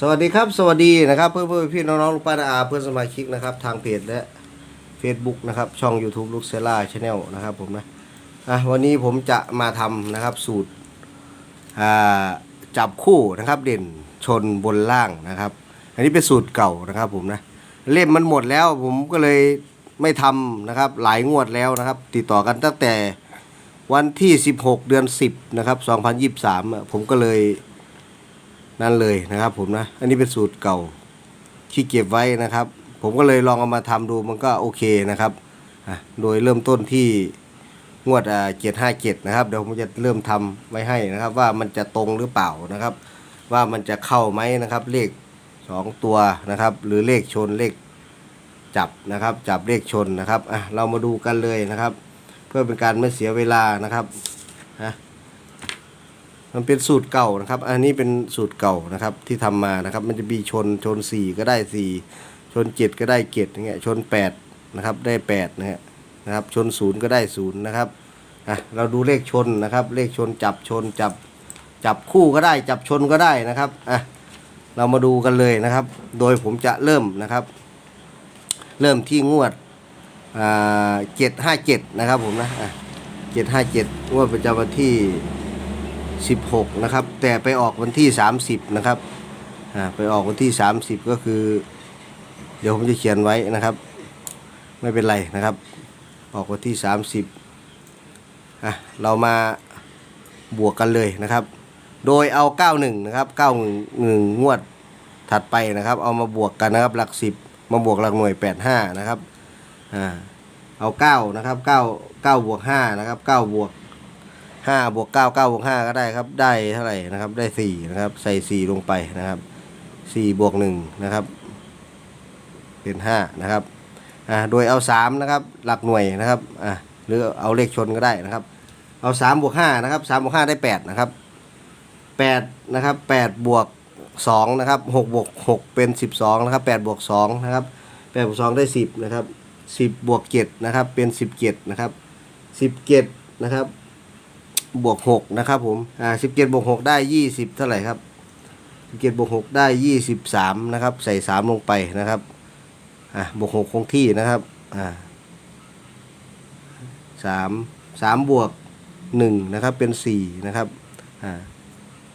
สวัสดีครับ สวัสดีนะครับเพื่อนเพื่อนพี่น้องๆลูกป้าน้าอาเพื่อนสมาชิกนะครับ ทางเพจและ Facebook นะครับ ช่อง YouTube ลูกเซล่าชาแนลนะครับผมนะอะวันนี้ผมจะมาทำนะครับสูตรอ่าจับคู่นะครับเด่นชนบนล่างนะครับ อันนี้เป็นสูตรเก่านะครับผมนะเล่มมันหมดแล้วผมก็เลยไม่ทำนะครับหลายงวดแล้วนะครับ ติดต่อกันตั้งแต่วันที่ 16 เดือน 10 นะครับ 2023อะผมก็เลย นั่นเลยนะครับ ผมนะ อันนี้เป็นสูตรเก่าที่เก็บไว้นะครับ ผมก็เลยลองเอามาทำดูมันก็โอเคนะครับโดยเริ่มต้นที่งวดอ่าเจ็ดห้าเจ็ดนะครับเดี๋ยวผมจะเริ่มทำไว้ให้นะครับ ว่ามันจะตรงหรือเปล่านะครับ ว่ามันจะเข้าไหมนะครับ เลขสองตัวนะครับ หรือเลขชนเลขจับนะครับ จับเลขชนนะครับอะเรามาดูกันเลยนะครับ เพื่อเป็นการไม่เสียเวลานะครับนะ มันเป็นสูตรเก่านะครับ อันนี้เป็นสูตรเก่านะครับที่ทำมานะครับ มันจะมีชนชนสี่ก็ได้สี่ชนเจ็ดก็ได้เจ็ดอย่างเงี้ยชนแปดนะครับได้แปดนะฮะนะครับ ชนศูนย์ก็ได้ศูนย์นะครับอะเราดูเลขชนนะครับ เลขชนจับชนจับจับคู่ก็ได้ จับชนก็ได้นะครับอะเรามาดูกันเลยนะครับ โดยผมจะเริ่มนะครับ เริ่มที่งวดเจ็ดห้าเจ็ดนะครับผมนะเจ็ดห้าเจ็ดงวดประจำวันที่ 16 นะครับ แต่ไปออกวันที่ 30 นะครับอ่าไปออกวันที่ 30 ก็คือ เดี๋ยวผมจะเขียนไว้นะครับ ไม่เป็นไรนะครับ ออกวันที่ 30อะเรามาบวกกันเลยนะครับ โดยเอา 91 นะครับ 91 งวดถัดไปนะครับ เอามาบวกกันนะครับ หลัก 10 มาบวกหลักหน่วย 85 นะครับอ่าเอา 9 นะครับ 9 9บวก5นะครับ 9 บวก ห้าบวกเก้าเก้าบวกห้าก็ได้ครับ ได้เท่าไหร่นะครับ ได้สี่นะครับ ใส่สี่ลงไปนะครับสี่บวกหนึ่งนะครับ เป็นห้านะครับ อ่า โดยเอาสามนะครับ หลักหน่วยนะครับ อ่าหรือเอาเลขชนก็ได้นะครับ เอาสามบวกห้านะครับสามบวกห้าได้แปดนะครับแปดนะครับแปดบวกสองนะครับหกบวกหกเป็นสิบสองนะครับแปดบวกสองนะครับแปดบวกสองได้สิบนะครับสิบบวกเจ็ดนะครับเป็นสิบเจ็ดนะครับสิบเจ็ดนะครับ บวกหกนะครับผมอ่าสิบเจ็ดบวกหกได้ยี่สิบเท่าไหร่ครับสิบเจ็ดบวกหกได้ยี่สิบสามนะครับ ใส่สามลงไปนะครับอ่าบวกหกคงที่นะครับอ่าสามสามบวกหนึ่งนะครับเป็นสี่นะครับอ่า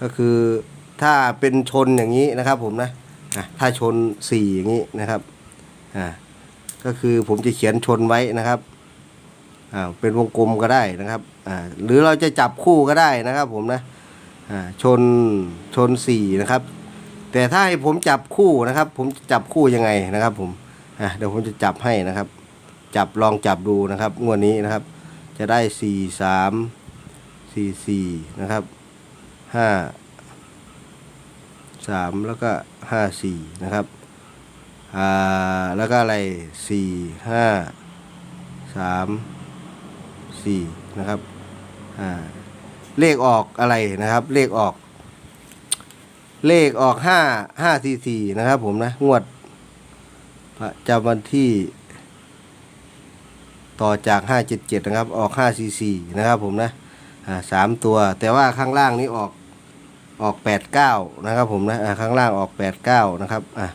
ก็คือถ้าเป็นชนอย่างนี้นะครับผมนะอะถ้าชนสี่อย่างนี้นะครับอ่าก็คือผมจะเขียนชนไว้นะครับอ่าเป็นวงกลมก็ได้นะครับ หรือเราจะจับคู่ก็ได้นะครับผมนะชนชนสี่นะครับ แต่ถ้าให้ผมจับคู่นะครับ ผมจะจับคู่ยังไงนะครับ ผมเดี๋ยวผมจะจับให้นะครับ จับลองจับดูนะครับงวดนี้นะครับ จะได้สี่สามสี่สี่นะครับห้าสามแล้วก็ห้าสี่นะครับอ่าแล้วก็อะไรสี่ห้าสาม สี่นะครับอ่าเลขออกอะไรนะครับ เลขออก เลขออกห้าห้าสี่สี่นะครับ ผมนะงวดประจำวันที่ ต่อจากห้าเจ็ดเจ็ดนะครับ ออกห้าสี่สี่นะครับ ผมนะอ่าสามตัว แต่ว่าข้างล่างนี้ออกออกแปดเก้านะครับ ผมนะอ่าข้างล่างออกแปดเก้านะครับอ่า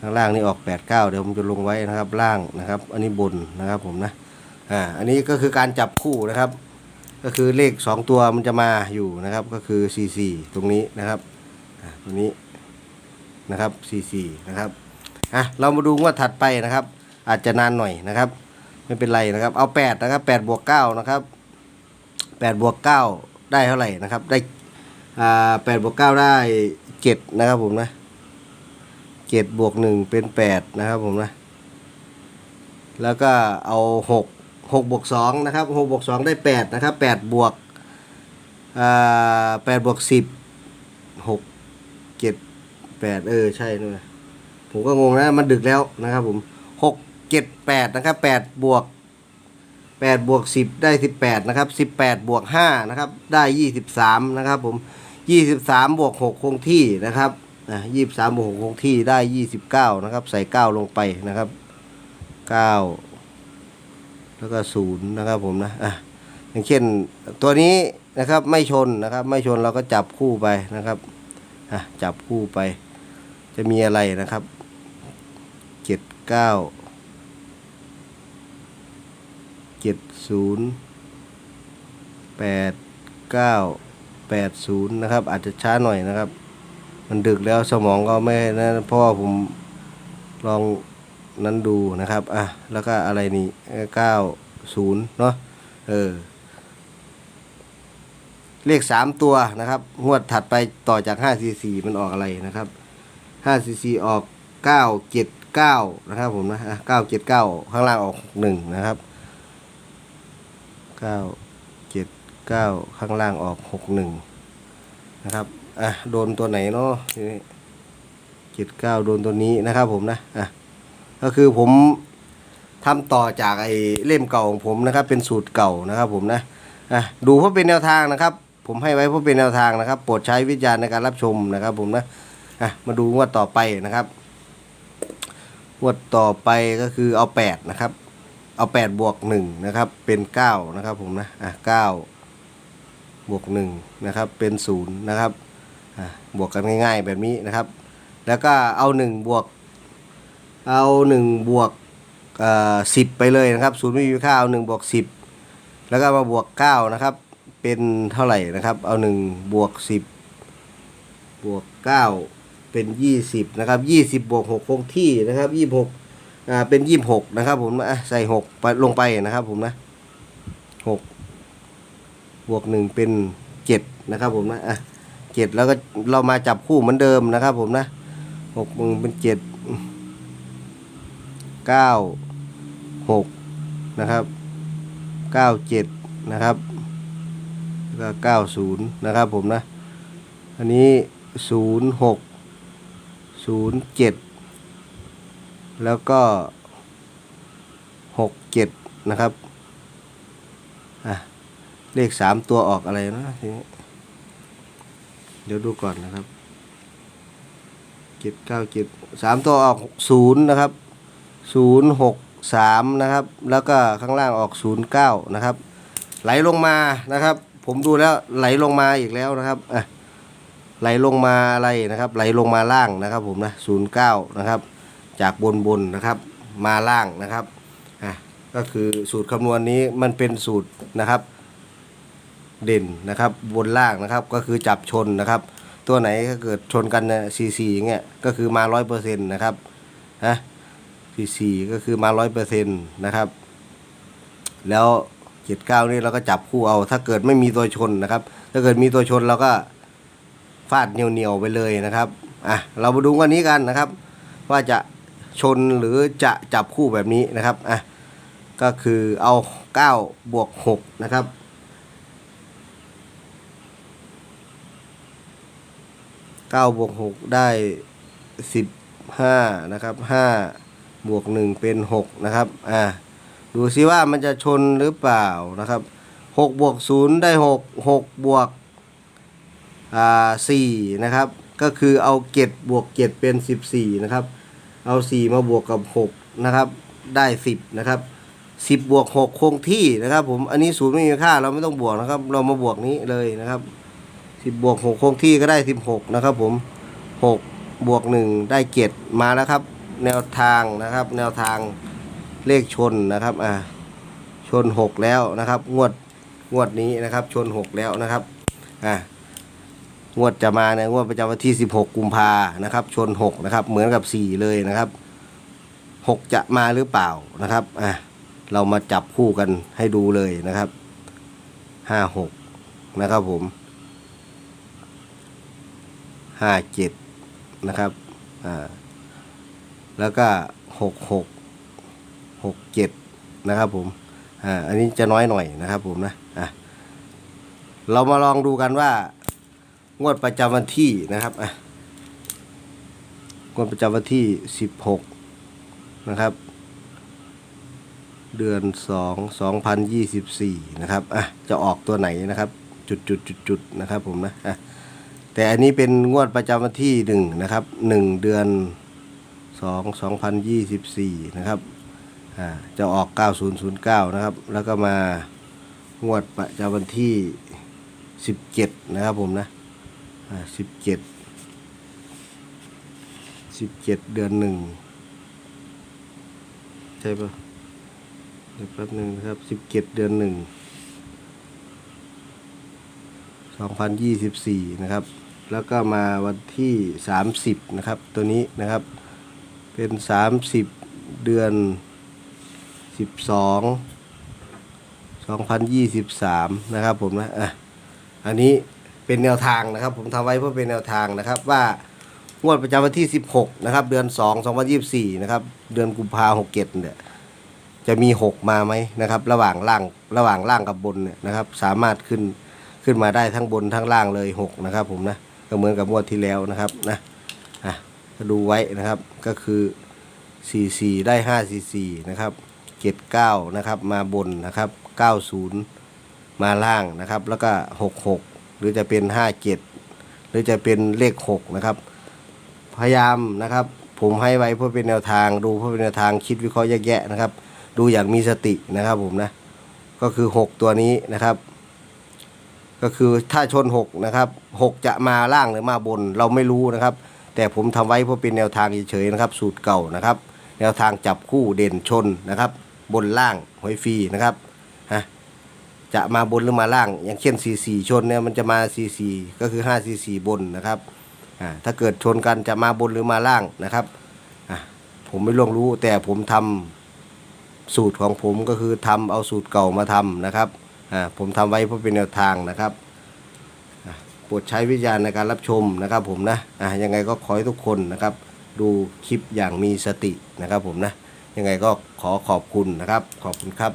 ข้างล่างนี่ออกแปดเก้าเดี๋ยวผมจะลงไว้นะครับ ล่างนะครับ อันนี้บนนะครับ ผมนะ อ่าอันนี้ก็คือการจับคู่นะครับ ก็คือเลขสองตัวมันจะมาอยู่นะครับ ก็คือ 4 4 ตรงนี้นะครับอ่าตรงนี้นะครับ 4 4 นะครับอะเรามาดูงวดถัดไปนะครับ อาจจะนานหน่อยนะครับ ไม่เป็นไรนะครับ เอา 8 นะครับ8บวก9นะครับ8บวก9ได้เท่าไหร่นะครับได้อ่า8บวก9ได้7นะครับผมนะ7บวก1เป็น8นะครับผมนะแล้วก็เอาหก หกบวกสองนะครับหกบวกสองได้แปดนะครับแปดบวกแปดบวกสิบหกเจ็ดแปดเออใช่นู่นนะผมก็งงนะมันดึกแล้วนะครับผมหกเจ็ดแปดนะครับแปดบวกแปดบวกสิบได้สิบแปดนะครับสิบแปดบวกห้านะครับได้ยี่สิบสามนะครับผมยี่สิบสามบวกหกคงที่นะครับอะยี่สิบสามบวกหกคงที่ได้ยี่สิบเก้านะครับ ใส่เก้าลงไปนะครับเก้า แล้วก็ศูนย์นะครับผมนะอะอย่างเช่นตัวนี้นะครับไม่ชนนะครับ ไม่ชนเราก็จับคู่ไปนะครับอะจับคู่ไป จะมีอะไรนะครับเจ็ดเก้าเจ็ดศูนย์แปดเก้าแปดศูนย์นะครับ อาจจะช้าหน่อยนะครับ มันดึกแล้วสมองก็ไม่นะเพราะว่าผมลอง นั้นดูนะครับอะแล้วก็อะไรนี่เก้าศูนย์เนาะเออเลขสามตัวนะครับงวดถัดไปต่อจากห้าสี่สี่มันออกอะไรนะครับห้าสี่สี่ออกเก้าเจ็ดเก้านะครับผมนะเก้าเจ็ดเก้าข้างล่างออกหนึ่งนะครับเก้าเจ็ดเก้าข้างล่างออกหกหนึ่งนะครับอะโดนตัวไหนเนาะเจ็ดเก้าโดนตัวนี้นะครับผมนะอะ ก็คือผมทำต่อจากไอ้เล่มเก่าของผมนะครับ เป็นสูตรเก่านะครับผมนะอะดูเพื่อเป็นแนวทางนะครับ ผมให้ไว้เพื่อเป็นแนวทางนะครับ โปรดใช้วิจารณ์ในการรับชมนะครับ ผมนะอะมาดูงวดต่อไปนะครับงวดต่อไปก็คือเอาแปดนะครับ เอาแปดบวกหนึ่งนะครับ เป็นเก้านะครับผมนะอะเก้าบวกหนึ่งนะครับ เป็นศูนย์นะครับอะบวกกันง่ายๆแบบนี้นะครับ แล้วก็เอาหนึ่งบวก เอาหนึ่งบวกอ่อสิบไปเลยนะครับศูนย์ไม่มีค่าเอาหนึ่งบวกสิบแล้วก็มาบวกเก้านะครับ เป็นเท่าไหร่นะครับ เอาหนึ่งบวกสิบบวกเก้าเป็นยี่สิบนะครับยี่สิบบวกหกคงที่นะครับยี่หกอ่าเป็นยี่หกนะครับผมอะใส่หกไปลงไปนะครับผมนะหกบวกหนึ่งเป็นเจ็ดนะครับผมนะอะเจ็ดแล้วก็เรามาจับคู่เหมือนเดิมนะครับผมนะหกมึงเป็นเจ็ดเก้าหกนะครับเก้าเจ็ดนะครับแล้วก็เก้าศูนย์นะครับผมนะ อันนี้ศูนย์หกศูนย์เจ็ดแล้วก็หกเจ็ดนะครับ อะ เลขสามตัวออกอะไรนะทีนี้เดี๋ยวดูก่อนนะครับเจ็ดเก้าเจ็ดสามตัวออกศูนย์นะครับ ศูนย์หกสามนะครับ แล้วก็ข้างล่างออกศูนะครับ ไหลลงมานะครับ ผมดูแล้วไหลลงมาอีกแล้วนะครับอะไหลลงมาอะไรนะครับ ไหลลงมาล่างนะครับ ผมนะศูนะครับ จากบนบนนะครับ มาล่างนะครับอะก็คือสูตรคำนวณนี้มันเป็นสูตรนะครับ เด่นนะครับบนล่างนะครับ ก็คือจับชนนะครับ ตัวไหนถ้าเกิดชนกันซีซีอย่างเงี้ยก็คือมาร้อยเปอร์เซ็นต์นะครับนะ สี่สี่ก็คือมาร้อยเปอร์เซ็นต์นะครับ แล้วเจ็ดเก้านี่เราก็จับคู่เอา ถ้าเกิดไม่มีตัวชนนะครับ ถ้าเกิดมีตัวชนเราก็ฟาดเหนียวๆไปเลยนะครับอะเรามาดูวันนี้กันนะครับ ว่าจะชนหรือจะจับคู่แบบนี้นะครับอะก็คือเอาเก้าบวกหกนะครับเก้าบวกหกได้สิบห้านะครับห้า บวกหนึ่งเป็นหกนะครับ อ่า ดูซิว่ามันจะชนหรือเปล่านะครับหกบวกศูนย์ได้หกหกบวกอ่าสี่นะครับ ก็คือเอาเจ็ดบวกเจ็ดเป็นสิบสี่นะครับ เอาสี่มาบวกกับหกนะครับ ได้สิบนะครับสิบบวกหกคงที่นะครับ ผม อันนี้ศูนย์ไม่มีค่าเราไม่ต้องบวกนะครับ เรามาบวกนี้เลยนะครับสิบบวกหกคงที่ก็ได้สิบหกนะครับผมหกบวกหนึ่งได้เจ็ดมาแล้วครับ แนวทางนะครับ แนวทางเลขชนนะครับอ่าชนหกแล้วนะครับ งวดงวดนี้นะครับ ชนหกแล้วนะครับอ่างวดจะมาในยงวดประจำวันที่16กุมภานะครับ ชนหกนะครับ เหมือนกับสี่เลยนะครับหกจะมาหรือเปล่านะครับอะเรามาจับคู่กันให้ดูเลยนะครับห้าหกนะครับผมห้าเจ็ดนะครับอ่า แล้วก็หกหกหกเจ็ดนะครับผมอ่าอันนี้จะน้อยหน่อยนะครับผมนะอะเรามาลองดูกันว่า งวดประจำวันที่นะครับอะงวดประจำวันที่สิบหกนะครับ เดือนสองสองพันยี่สิบสี่นะครับอะจะออกตัวไหนนะครับ จุดจุดจุดจุดนะครับผมนะอะแต่อันนี้เป็นงวดประจำวันที่หนึ่งนะครับหนึ่งเดือน สองสองพันยี่สิบสี่นะครับอ่าจะออกเก้าศูนย์ศูนย์เก้านะครับ แล้วก็มางวดประจำวันที่สิบเจ็ดนะครับผมนะอ่าสิบเจ็ดสิบเจ็ดเดือนหนึ่งใช่ปะเดี๋ยวแป๊บหนึ่งนะครับสิบเจ็ดเดือนหนึ่งสองพันยี่สิบสี่นะครับ แล้วก็มาวันที่สามสิบนะครับ ตัวนี้นะครับ เป็นสามสิบเดือนสิบสองสองพันยี่สิบสามนะครับผมนะอะอันนี้เป็นแนวทางนะครับ ผมทำไว้เพื่อเป็นแนวทางนะครับว่างวดประจำวันที่ 16 นะครับ เดือน 2 2024 นะครับ เดือนกุมภาหกเจ็ดเนี่ยจะมี 6 มาไหมนะครับ ระหว่างล่างระหว่างล่างกับบนเนี่ยนะครับ สามารถขึ้นขึ้นมาได้ทั้งบนทั้งล่างเลย 6 นะครับ ผมนะก็เหมือนกับงวดที่แล้วนะครับนะอะ ดูไว้นะครับก็คือ 44 ได้ 544 นะครับ 79 นะครับ มาบนนะครับ 90 มาล่างนะครับ แล้วก็ 66 หรือจะเป็น 57 หรือจะเป็นเลข 6 นะครับ พยายามนะครับ ผมให้ไว้เพื่อเป็นแนวทางดูเพื่อเป็นแนวทางคิดวิเคราะห์แยกแยะนะครับ ดูอย่างมีสตินะครับผมนะ ก็คือ 6 ตัวนี้นะครับก็คือถ้าชน 6 นะครับ 6 จะมาล่างหรือมาบนเราไม่รู้นะครับ แต่ผมทำไว้เพื่อเป็นแนวทางเฉยๆนะครับ สูตรเก่านะครับ แนวทางจับคู่เด่นชนนะครับ บนล่างหวยฟรีนะครับฮะจะมาบนหรือมาล่าง อย่างเช่น 44 ชนเนี่ยมันจะมา 44 ก็คือ 544 บนนะครับอ่าถ้าเกิดชนกันจะมาบนหรือมาล่างนะครับอะผมไม่ล่วงรู้แต่ผมทำสูตรของผมก็คือทำเอาสูตรเก่ามาทำนะครับอ่าผมทำไว้เพื่อเป็นแนวทางนะครับ ปรดใช้วิจารณ์ในการรับชมนะครับผมนะอะยังไงก็ขอให้ทุกคนนะครับ ดูคลิปอย่างมีสตินะครับผมนะยังไงก็ขอขอบคุณนะครับ ขอบคุณครับ